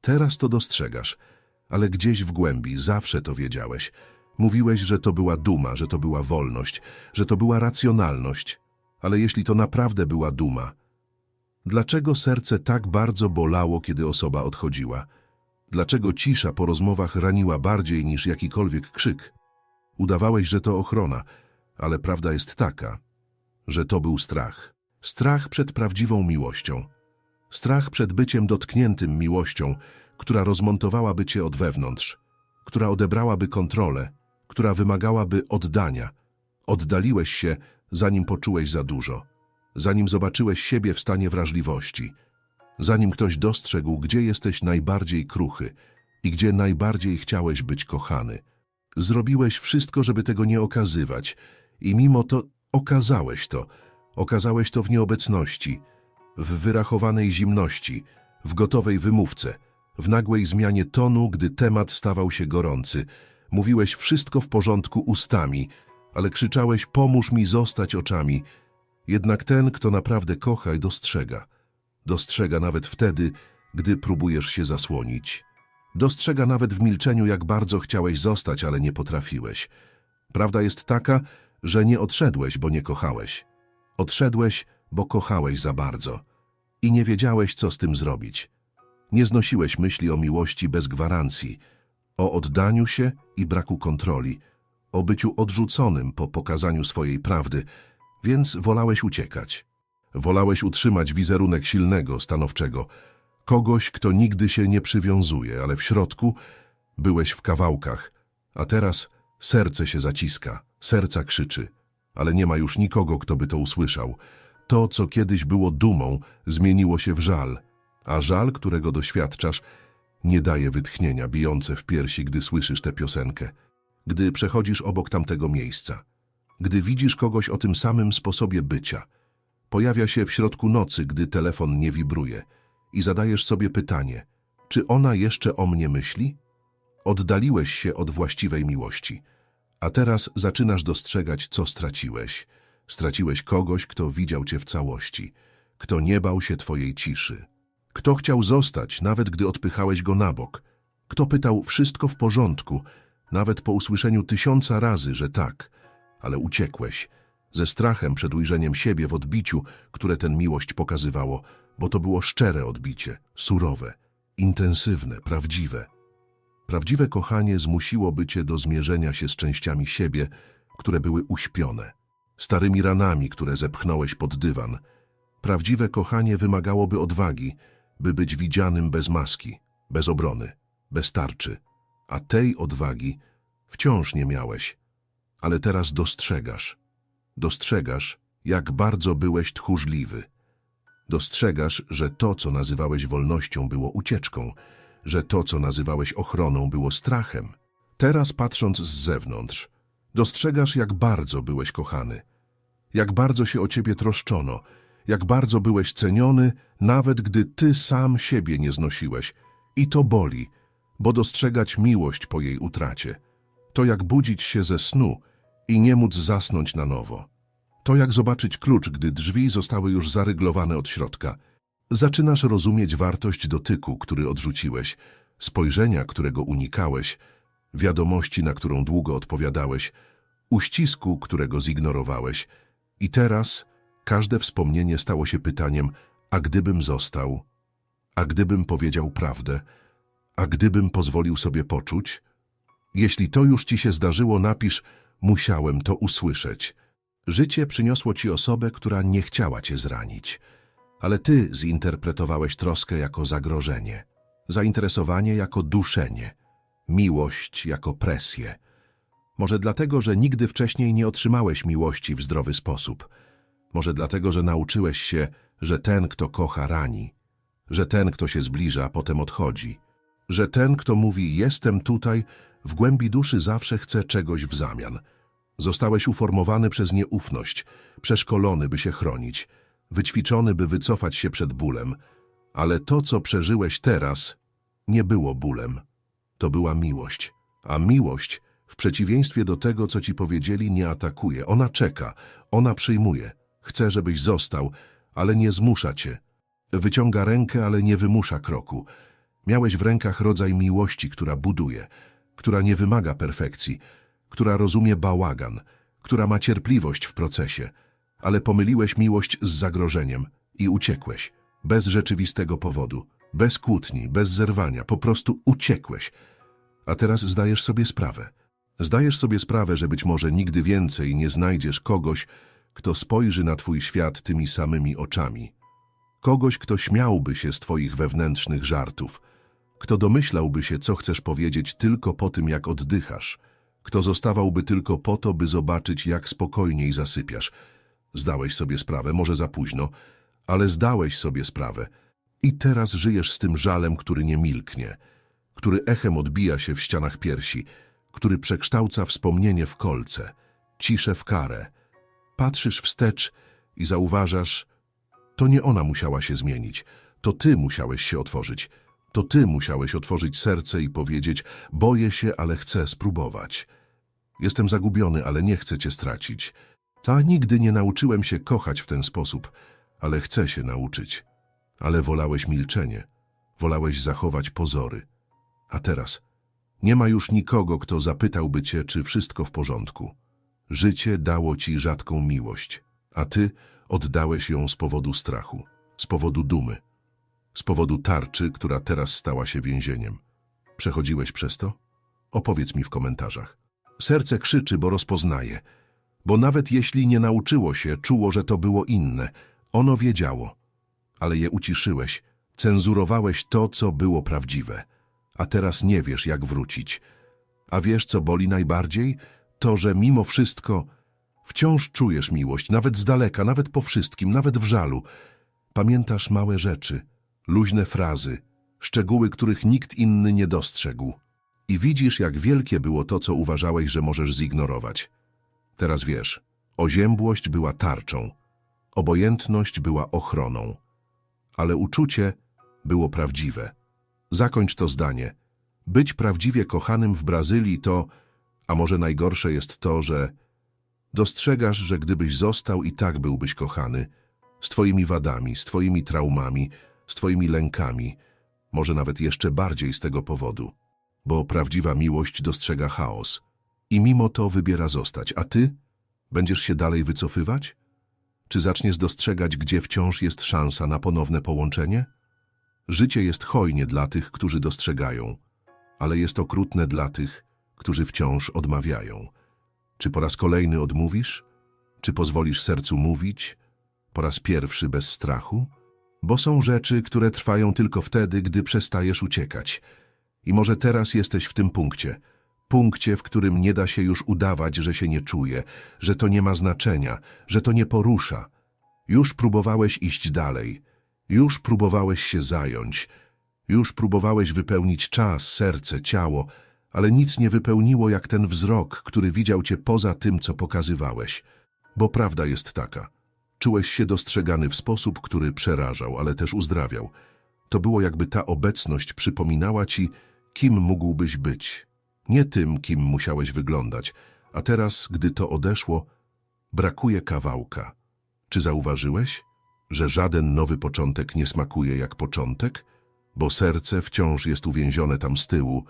Teraz to dostrzegasz, ale gdzieś w głębi zawsze to wiedziałeś. Mówiłeś, że to była duma, że to była wolność, że to była racjonalność. Ale jeśli to naprawdę była duma, dlaczego serce tak bardzo bolało, kiedy osoba odchodziła? Dlaczego cisza po rozmowach raniła bardziej niż jakikolwiek krzyk? Udawałeś, że to ochrona, ale prawda jest taka, że to był strach. Strach przed prawdziwą miłością. Strach przed byciem dotkniętym miłością, która rozmontowałaby cię od wewnątrz, która odebrałaby kontrolę, która wymagałaby oddania. Oddaliłeś się, zanim poczułeś za dużo, zanim zobaczyłeś siebie w stanie wrażliwości, zanim ktoś dostrzegł, gdzie jesteś najbardziej kruchy i gdzie najbardziej chciałeś być kochany. Zrobiłeś wszystko, żeby tego nie okazywać i mimo to okazałeś to. Okazałeś to w nieobecności, w wyrachowanej zimności, w gotowej wymówce, w nagłej zmianie tonu, gdy temat stawał się gorący. Mówiłeś wszystko w porządku ustami, ale krzyczałeś pomóż mi zostać oczami. Jednak ten, kto naprawdę kocha, dostrzega. Dostrzega nawet wtedy, gdy próbujesz się zasłonić. Dostrzega nawet w milczeniu, jak bardzo chciałeś zostać, ale nie potrafiłeś. Prawda jest taka, że nie odszedłeś, bo nie kochałeś. Odszedłeś, bo kochałeś za bardzo i nie wiedziałeś, co z tym zrobić. Nie znosiłeś myśli o miłości bez gwarancji, o oddaniu się i braku kontroli, o byciu odrzuconym po pokazaniu swojej prawdy, więc wolałeś uciekać. Wolałeś utrzymać wizerunek silnego, stanowczego, kogoś, kto nigdy się nie przywiązuje, ale w środku byłeś w kawałkach, a teraz serce się zaciska, serca krzyczy, ale nie ma już nikogo, kto by to usłyszał. To, co kiedyś było dumą, zmieniło się w żal, a żal, którego doświadczasz, nie daje wytchnienia bijące w piersi, gdy słyszysz tę piosenkę, gdy przechodzisz obok tamtego miejsca, gdy widzisz kogoś o tym samym sposobie bycia. Pojawia się w środku nocy, gdy telefon nie wibruje i zadajesz sobie pytanie, czy ona jeszcze o mnie myśli? Oddaliłeś się od właściwej miłości, a teraz zaczynasz dostrzegać, co straciłeś. Straciłeś kogoś, kto widział cię w całości, kto nie bał się twojej ciszy, kto chciał zostać, nawet gdy odpychałeś go na bok, kto pytał wszystko w porządku, nawet po usłyszeniu tysiąca razy, że tak, ale uciekłeś, ze strachem przed ujrzeniem siebie w odbiciu, które ten miłość pokazywało, bo to było szczere odbicie, surowe, intensywne, prawdziwe. Prawdziwe kochanie zmusiłoby cię do zmierzenia się z częściami siebie, które były uśpione, starymi ranami, które zepchnąłeś pod dywan. Prawdziwe kochanie wymagałoby odwagi, by być widzianym bez maski, bez obrony, bez tarczy. A tej odwagi wciąż nie miałeś. Ale teraz dostrzegasz. Dostrzegasz, jak bardzo byłeś tchórzliwy. Dostrzegasz, że to, co nazywałeś wolnością, było ucieczką, że to, co nazywałeś ochroną, było strachem. Teraz, patrząc z zewnątrz, dostrzegasz, jak bardzo byłeś kochany, jak bardzo się o ciebie troszczono, jak bardzo byłeś ceniony, nawet gdy ty sam siebie nie znosiłeś. I to boli, bo dostrzegać miłość po jej utracie. To jak budzić się ze snu i nie móc zasnąć na nowo. To jak zobaczyć klucz, gdy drzwi zostały już zaryglowane od środka. Zaczynasz rozumieć wartość dotyku, który odrzuciłeś, spojrzenia, którego unikałeś, wiadomości, na którą długo odpowiadałeś, uścisku, którego zignorowałeś. I teraz każde wspomnienie stało się pytaniem, a gdybym został? A gdybym powiedział prawdę? A gdybym pozwolił sobie poczuć? Jeśli to już ci się zdarzyło, napisz, musiałem to usłyszeć. Życie przyniosło ci osobę, która nie chciała cię zranić, ale ty zinterpretowałeś troskę jako zagrożenie, zainteresowanie jako duszenie, miłość jako presję. Może dlatego, że nigdy wcześniej nie otrzymałeś miłości w zdrowy sposób. Może dlatego, że nauczyłeś się, że ten, kto kocha, rani, że ten, kto się zbliża, potem odchodzi, że ten, kto mówi jestem tutaj, w głębi duszy zawsze chce czegoś w zamian. Zostałeś uformowany przez nieufność, przeszkolony, by się chronić, wyćwiczony, by wycofać się przed bólem, ale to, co przeżyłeś teraz, nie było bólem. To była miłość, a miłość, przeciwieństwie do tego, co ci powiedzieli, nie atakuje. Ona czeka, ona przyjmuje, chce, żebyś został, ale nie zmusza cię. Wyciąga rękę, ale nie wymusza kroku. Miałeś w rękach rodzaj miłości, która buduje, która nie wymaga perfekcji, która rozumie bałagan, która ma cierpliwość w procesie, ale pomyliłeś miłość z zagrożeniem i uciekłeś, bez rzeczywistego powodu, bez kłótni, bez zerwania, po prostu uciekłeś. A teraz zdajesz sobie sprawę. Zdajesz sobie sprawę, że być może nigdy więcej nie znajdziesz kogoś, kto spojrzy na twój świat tymi samymi oczami. Kogoś, kto śmiałby się z twoich wewnętrznych żartów, kto domyślałby się, co chcesz powiedzieć tylko po tym, jak oddychasz, kto zostawałby tylko po to, by zobaczyć, jak spokojniej zasypiasz. Zdałeś sobie sprawę, może za późno, ale zdałeś sobie sprawę. I teraz żyjesz z tym żalem, który nie milknie, który echem odbija się w ścianach piersi, który przekształca wspomnienie w kolce, ciszę w karę. Patrzysz wstecz i zauważasz, to nie ona musiała się zmienić, to ty musiałeś się otworzyć. To ty musiałeś otworzyć serce i powiedzieć, boję się, ale chcę spróbować. Jestem zagubiony, ale nie chcę cię stracić. Ta nigdy nie nauczyłem się kochać w ten sposób, ale chcę się nauczyć. Ale wolałeś milczenie, wolałeś zachować pozory. A teraz nie ma już nikogo, kto zapytałby cię, czy wszystko w porządku. Życie dało ci rzadką miłość, a ty oddałeś ją z powodu strachu, z powodu dumy, z powodu tarczy, która teraz stała się więzieniem. Przechodziłeś przez to? Opowiedz mi w komentarzach. Serce krzyczy, bo rozpoznaje, bo nawet jeśli nie nauczyło się, czuło, że to było inne. Ono wiedziało, ale je uciszyłeś, cenzurowałeś to, co było prawdziwe. A teraz nie wiesz, jak wrócić. A wiesz, co boli najbardziej? To, że mimo wszystko wciąż czujesz miłość, nawet z daleka, nawet po wszystkim, nawet w żalu. Pamiętasz małe rzeczy, luźne frazy, szczegóły, których nikt inny nie dostrzegł. I widzisz, jak wielkie było to, co uważałeś, że możesz zignorować. Teraz wiesz, oziębłość była tarczą, obojętność była ochroną, ale uczucie było prawdziwe. Zakończ to zdanie. Być prawdziwie kochanym w Brazylii to, a może najgorsze jest to, że dostrzegasz, że gdybyś został i tak byłbyś kochany, z twoimi wadami, z twoimi traumami, z twoimi lękami, może nawet jeszcze bardziej z tego powodu, bo prawdziwa miłość dostrzega chaos i mimo to wybiera zostać, a ty będziesz się dalej wycofywać? Czy zaczniesz dostrzegać, gdzie wciąż jest szansa na ponowne połączenie? Życie jest hojnie dla tych, którzy dostrzegają, ale jest okrutne dla tych, którzy wciąż odmawiają. Czy po raz kolejny odmówisz? Czy pozwolisz sercu mówić? Po raz pierwszy bez strachu? Bo są rzeczy, które trwają tylko wtedy, gdy przestajesz uciekać. I może teraz jesteś w tym punkcie. Punkcie, w którym nie da się już udawać, że się nie czuje, że to nie ma znaczenia, że to nie porusza. Już próbowałeś iść dalej. Już próbowałeś się zająć. Już próbowałeś wypełnić czas, serce, ciało, ale nic nie wypełniło jak ten wzrok, który widział cię poza tym, co pokazywałeś. Bo prawda jest taka. Czułeś się dostrzegany w sposób, który przerażał, ale też uzdrawiał. To było jakby ta obecność przypominała ci, kim mógłbyś być. Nie tym, kim musiałeś wyglądać. A teraz, gdy to odeszło, brakuje kawałka. Czy zauważyłeś, że żaden nowy początek nie smakuje jak początek? Bo serce wciąż jest uwięzione tam z tyłu,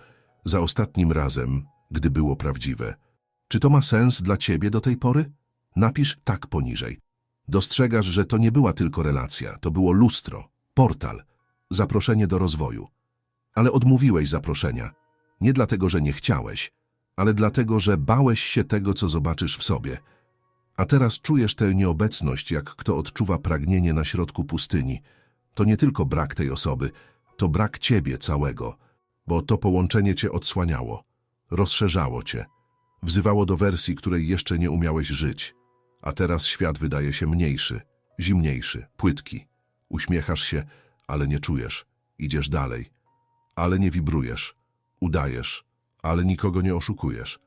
za ostatnim razem, gdy było prawdziwe. Czy to ma sens dla ciebie do tej pory? Napisz tak poniżej. Dostrzegasz, że to nie była tylko relacja, to było lustro, portal, zaproszenie do rozwoju. Ale odmówiłeś zaproszenia. Nie dlatego, że nie chciałeś, ale dlatego, że bałeś się tego, co zobaczysz w sobie. A teraz czujesz tę nieobecność, jak kto odczuwa pragnienie na środku pustyni. To nie tylko brak tej osoby, to brak ciebie całego, bo to połączenie cię odsłaniało, rozszerzało cię, wzywało do wersji, której jeszcze nie umiałeś żyć. A teraz świat wydaje się mniejszy, zimniejszy, płytki. Uśmiechasz się, ale nie czujesz. Idziesz dalej, ale nie wibrujesz. Udajesz, ale nikogo nie oszukujesz.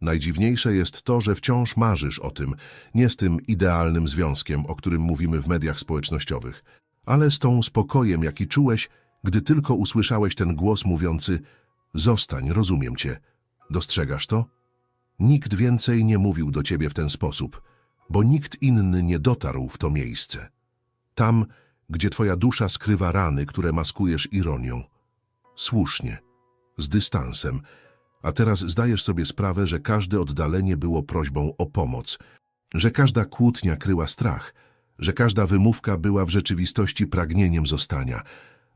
Najdziwniejsze jest to, że wciąż marzysz o tym, nie z tym idealnym związkiem, o którym mówimy w mediach społecznościowych, ale z tą spokojem, jaki czułeś, gdy tylko usłyszałeś ten głos mówiący Zostań, rozumiem cię. Dostrzegasz to? Nikt więcej nie mówił do ciebie w ten sposób, bo nikt inny nie dotarł w to miejsce. Tam, gdzie twoja dusza skrywa rany, które maskujesz ironią. słusznie, z dystansem, a teraz zdajesz sobie sprawę, że każde oddalenie było prośbą o pomoc, że każda kłótnia kryła strach, że każda wymówka była w rzeczywistości pragnieniem zostania,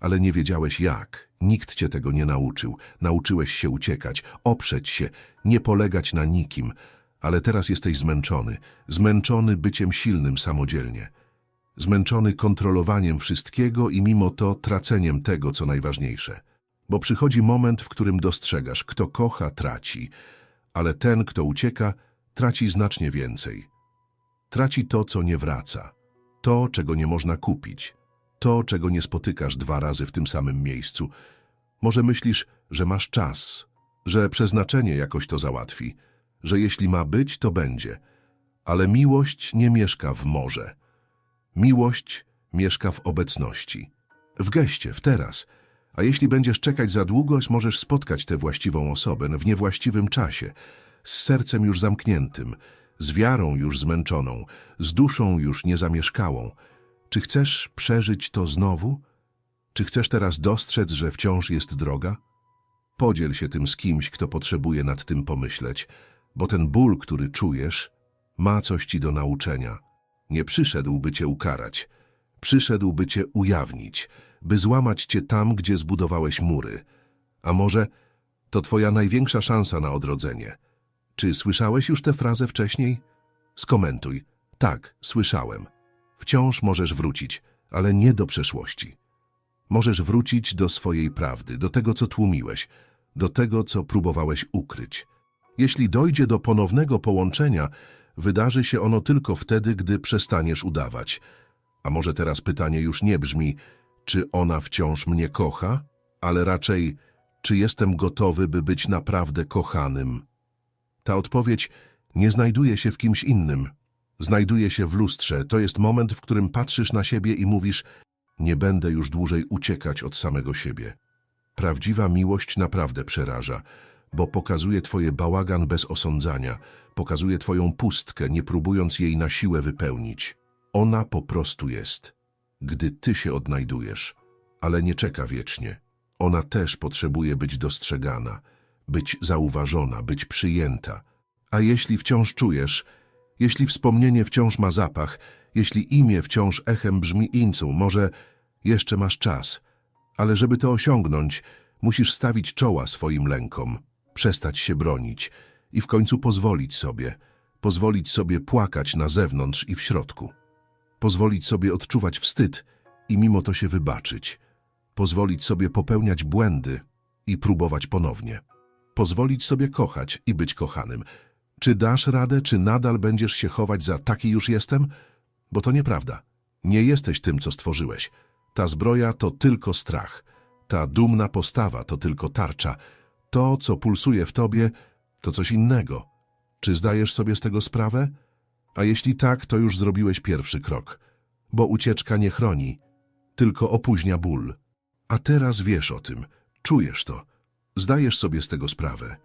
ale nie wiedziałeś jak. Nikt cię tego nie nauczył. Nauczyłeś się uciekać, oprzeć się, nie polegać na nikim, ale teraz jesteś zmęczony, zmęczony byciem silnym samodzielnie, zmęczony kontrolowaniem wszystkiego i mimo to traceniem tego, co najważniejsze. Bo przychodzi moment, w którym dostrzegasz, kto kocha, traci, ale ten, kto ucieka, traci znacznie więcej. Traci to, co nie wraca, to, czego nie można kupić, to, czego nie spotykasz dwa razy w tym samym miejscu. Może myślisz, że masz czas, że przeznaczenie jakoś to załatwi, że jeśli ma być, to będzie. Ale miłość nie mieszka w morze. Miłość mieszka w obecności, w geście, w teraz. A jeśli będziesz czekać za długo, możesz spotkać tę właściwą osobę w niewłaściwym czasie, z sercem już zamkniętym, z wiarą już zmęczoną, z duszą już niezamieszkałą. Czy chcesz przeżyć to znowu? Czy chcesz teraz dostrzec, że wciąż jest droga? Podziel się tym z kimś, kto potrzebuje nad tym pomyśleć, bo ten ból, który czujesz, ma coś ci do nauczenia. Nie przyszedł, by cię ukarać. Przyszedł, by cię ujawnić, by złamać cię tam, gdzie zbudowałeś mury. A może to twoja największa szansa na odrodzenie. Czy słyszałeś już tę frazę wcześniej? Skomentuj. Tak, słyszałem. Wciąż możesz wrócić, ale nie do przeszłości. Możesz wrócić do swojej prawdy, do tego, co tłumiłeś, do tego, co próbowałeś ukryć. Jeśli dojdzie do ponownego połączenia, wydarzy się ono tylko wtedy, gdy przestaniesz udawać. A może teraz pytanie już nie brzmi, czy ona wciąż mnie kocha, ale raczej, czy jestem gotowy, by być naprawdę kochanym. Ta odpowiedź nie znajduje się w kimś innym. Znajduje się w lustrze. To jest moment, w którym patrzysz na siebie i mówisz, nie będę już dłużej uciekać od samego siebie. Prawdziwa miłość naprawdę przeraża, bo pokazuje twoje bałagan bez osądzania, pokazuje twoją pustkę, nie próbując jej na siłę wypełnić. Ona po prostu jest, gdy ty się odnajdujesz, ale nie czeka wiecznie. Ona też potrzebuje być dostrzegana, być zauważona, być przyjęta. A jeśli wciąż czujesz, jeśli wspomnienie wciąż ma zapach, jeśli imię wciąż echem brzmi incu, może jeszcze masz czas. Ale żeby to osiągnąć, musisz stawić czoła swoim lękom, przestać się bronić i w końcu pozwolić sobie, pozwolić sobie płakać na zewnątrz i w środku. Pozwolić sobie odczuwać wstyd i mimo to się wybaczyć. Pozwolić sobie popełniać błędy i próbować ponownie. Pozwolić sobie kochać i być kochanym. Czy dasz radę, czy nadal będziesz się chować za taki już jestem? Bo to nieprawda. Nie jesteś tym, co stworzyłeś. Ta zbroja to tylko strach. Ta dumna postawa to tylko tarcza. To, co pulsuje w tobie, to coś innego. Czy zdajesz sobie z tego sprawę? A jeśli tak, to już zrobiłeś pierwszy krok. Bo ucieczka nie chroni, tylko opóźnia ból. A teraz wiesz o tym, czujesz to, zdajesz sobie z tego sprawę.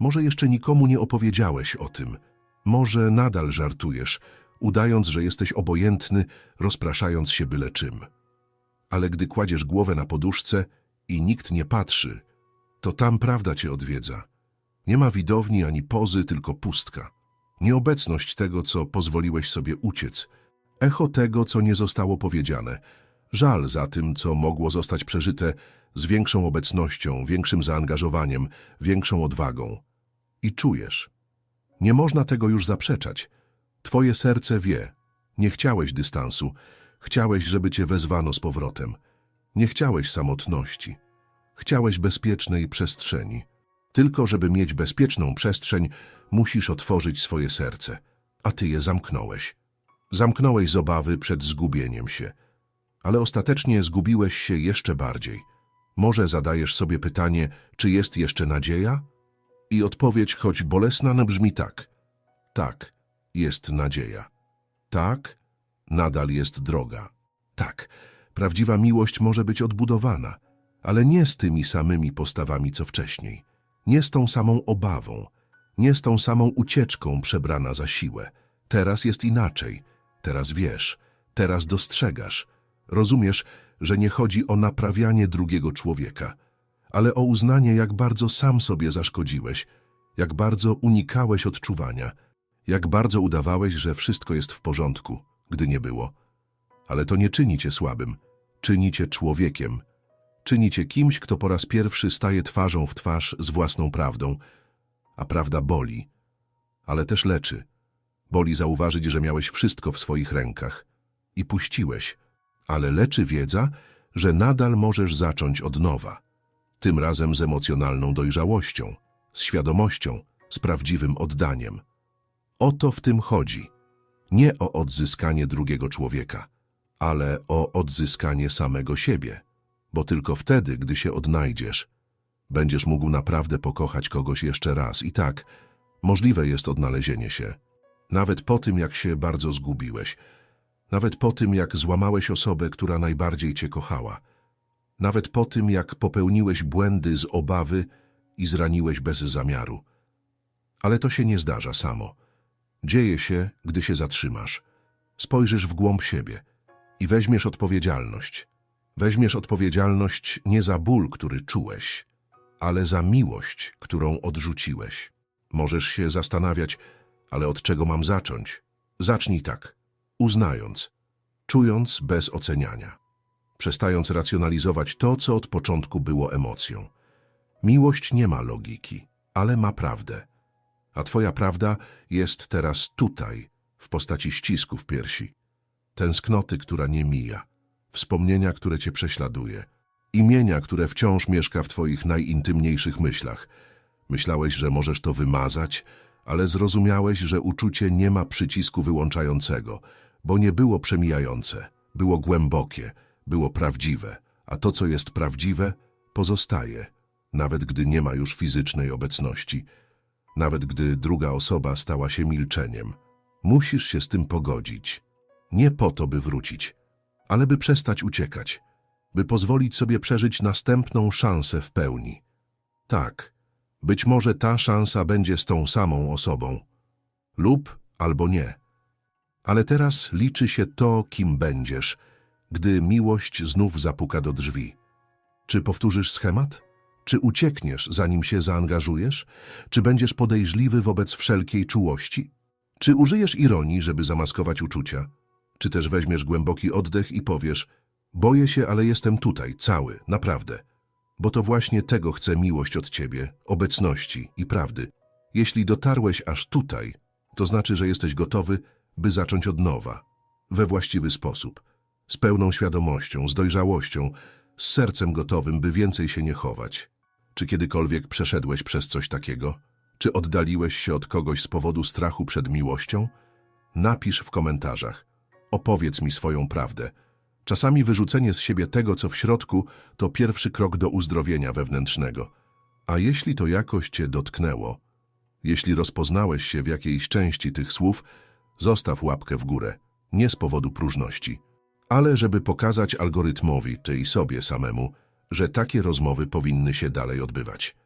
Może jeszcze nikomu nie opowiedziałeś o tym. Może nadal żartujesz, udając, że jesteś obojętny, rozpraszając się byle czym. Ale gdy kładziesz głowę na poduszce i nikt nie patrzy, to tam prawda cię odwiedza. Nie ma widowni ani pozy, tylko pustka. Nieobecność tego, co pozwoliłeś sobie uciec. Echo tego, co nie zostało powiedziane. Żal za tym, co mogło zostać przeżyte z większą obecnością, większym zaangażowaniem, większą odwagą. I czujesz. Nie można tego już zaprzeczać. Twoje serce wie. Nie chciałeś dystansu. Chciałeś, żeby cię wezwano z powrotem. Nie chciałeś samotności. Chciałeś bezpiecznej przestrzeni. Tylko żeby mieć bezpieczną przestrzeń, musisz otworzyć swoje serce. A ty je zamknąłeś. Zamknąłeś z obawy przed zgubieniem się. Ale ostatecznie zgubiłeś się jeszcze bardziej. Może zadajesz sobie pytanie, czy jest jeszcze nadzieja? I odpowiedź, choć bolesna, brzmi tak. Tak, jest nadzieja. Tak, nadal jest droga. Tak, prawdziwa miłość może być odbudowana, ale nie z tymi samymi postawami, co wcześniej. Nie z tą samą obawą, nie z tą samą ucieczką przebrana za siłę. Teraz jest inaczej. Teraz wiesz, teraz dostrzegasz. Rozumiesz, że nie chodzi o naprawianie drugiego człowieka, ale o uznanie, jak bardzo sam sobie zaszkodziłeś, jak bardzo unikałeś odczuwania, jak bardzo udawałeś, że wszystko jest w porządku, gdy nie było. Ale to nie czyni cię słabym, czyni cię człowiekiem, czyni cię kimś, kto po raz pierwszy staje twarzą w twarz z własną prawdą, a prawda boli, ale też leczy. Boli zauważyć, że miałeś wszystko w swoich rękach i puściłeś, ale leczy wiedza, że nadal możesz zacząć od nowa. Tym razem z emocjonalną dojrzałością, z świadomością, z prawdziwym oddaniem. O to w tym chodzi. Nie o odzyskanie drugiego człowieka, ale o odzyskanie samego siebie. Bo tylko wtedy, gdy się odnajdziesz, będziesz mógł naprawdę pokochać kogoś jeszcze raz. I tak, możliwe jest odnalezienie się. Nawet po tym, jak się bardzo zgubiłeś. Nawet po tym, jak złamałeś osobę, która najbardziej cię kochała. Nawet po tym, jak popełniłeś błędy z obawy i zraniłeś bez zamiaru. Ale to się nie zdarza samo. Dzieje się, gdy się zatrzymasz. Spojrzysz w głąb siebie i weźmiesz odpowiedzialność. Weźmiesz odpowiedzialność nie za ból, który czułeś, ale za miłość, którą odrzuciłeś. Możesz się zastanawiać, ale od czego mam zacząć? Zacznij tak, uznając, czując bez oceniania, przestając racjonalizować to, co od początku było emocją. Miłość nie ma logiki, ale ma prawdę. A twoja prawda jest teraz tutaj, w postaci ścisku w piersi. Tęsknoty, która nie mija, wspomnienia, które cię prześladuje, imienia, które wciąż mieszka w twoich najintymniejszych myślach. Myślałeś, że możesz to wymazać, ale zrozumiałeś, że uczucie nie ma przycisku wyłączającego, bo nie było przemijające, było głębokie, było prawdziwe, a to, co jest prawdziwe, pozostaje, nawet gdy nie ma już fizycznej obecności, nawet gdy druga osoba stała się milczeniem. Musisz się z tym pogodzić. Nie po to, by wrócić, ale by przestać uciekać, by pozwolić sobie przeżyć następną szansę w pełni. Tak, być może ta szansa będzie z tą samą osobą. Lub albo nie. Ale teraz liczy się to, kim będziesz, gdy miłość znów zapuka do drzwi. Czy powtórzysz schemat? Czy uciekniesz, zanim się zaangażujesz? Czy będziesz podejrzliwy wobec wszelkiej czułości? Czy użyjesz ironii, żeby zamaskować uczucia? Czy też weźmiesz głęboki oddech i powiesz Boję się, ale jestem tutaj, cały, naprawdę. Bo to właśnie tego chce miłość od ciebie, obecności i prawdy. Jeśli dotarłeś aż tutaj, to znaczy, że jesteś gotowy, by zacząć od nowa. We właściwy sposób. Z pełną świadomością, z dojrzałością, z sercem gotowym, by więcej się nie chować. Czy kiedykolwiek przeszedłeś przez coś takiego? Czy oddaliłeś się od kogoś z powodu strachu przed miłością? Napisz w komentarzach. Opowiedz mi swoją prawdę. Czasami wyrzucenie z siebie tego, co w środku, to pierwszy krok do uzdrowienia wewnętrznego. A jeśli to jakoś cię dotknęło, jeśli rozpoznałeś się w jakiejś części tych słów, zostaw łapkę w górę, nie z powodu próżności, ale żeby pokazać algorytmowi, ty i sobie samemu, że takie rozmowy powinny się dalej odbywać.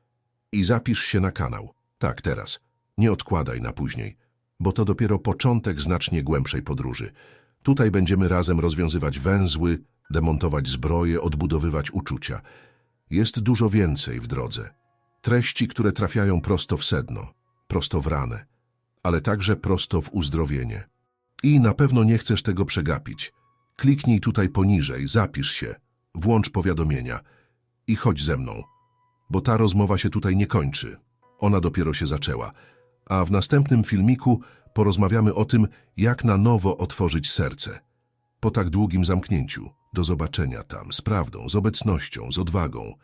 I zapisz się na kanał. Tak, teraz. Nie odkładaj na później, bo to dopiero początek znacznie głębszej podróży. Tutaj będziemy razem rozwiązywać węzły, demontować zbroje, odbudowywać uczucia. Jest dużo więcej w drodze. Treści, które trafiają prosto w sedno, prosto w ranę, ale także prosto w uzdrowienie. I na pewno nie chcesz tego przegapić. Kliknij tutaj poniżej, zapisz się, włącz powiadomienia i chodź ze mną, bo ta rozmowa się tutaj nie kończy. Ona dopiero się zaczęła. A w następnym filmiku porozmawiamy o tym, jak na nowo otworzyć serce. Po tak długim zamknięciu. Do zobaczenia tam, z prawdą, z obecnością, z odwagą.